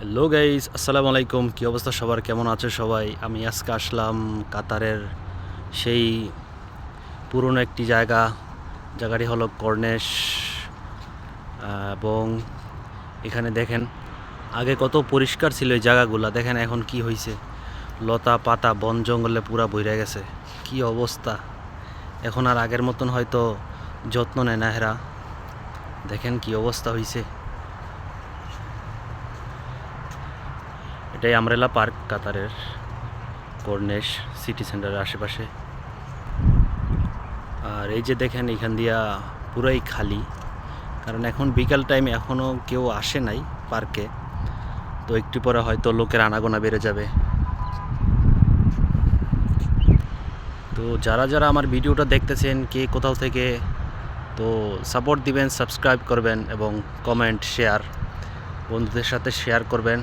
Hello guys আসসালামু আলাইকুম কী অবস্থা সবার? কেমন আছে সবাই? আমি আজকে আসলাম কাতারের সেই পুরনো একটি জায়গা। জায়গাটি হলো কর্নেশ এবং এখানে দেখেন, আগে কত পরিষ্কার ছিল এই জায়গাগুলো। দেখেন এখন কি হয়েছে লতা পাতা, বন জঙ্গলে পুরা বইরে গেছে। কি অবস্থা। এখন আর আগের মতন হয়তো যত্ন নেয় না হেরা দেখেন কি অবস্থা হয়েছে এটাই আমরেলা পার্ক, কাতারের কর্নেশ সিটি সেন্টারের আশেপাশে। আর এই যে দেখেন এখান দিয়া পুরাই খালি, কারণ এখন বিকাল টাইম এখনও কেউ আসে নাই পার্কে, তো একটু পরে হয়তো লোকের আনাগোনা বেড়ে যাবে। তো যারা যারা আমার ভিডিওটা দেখতেছেন, কে কোথাও থেকে, তো সাপোর্ট দিবেন সাবস্ক্রাইব করবেন এবং কমেন্ট শেয়ার বন্ধুদের সাথে শেয়ার করবেন।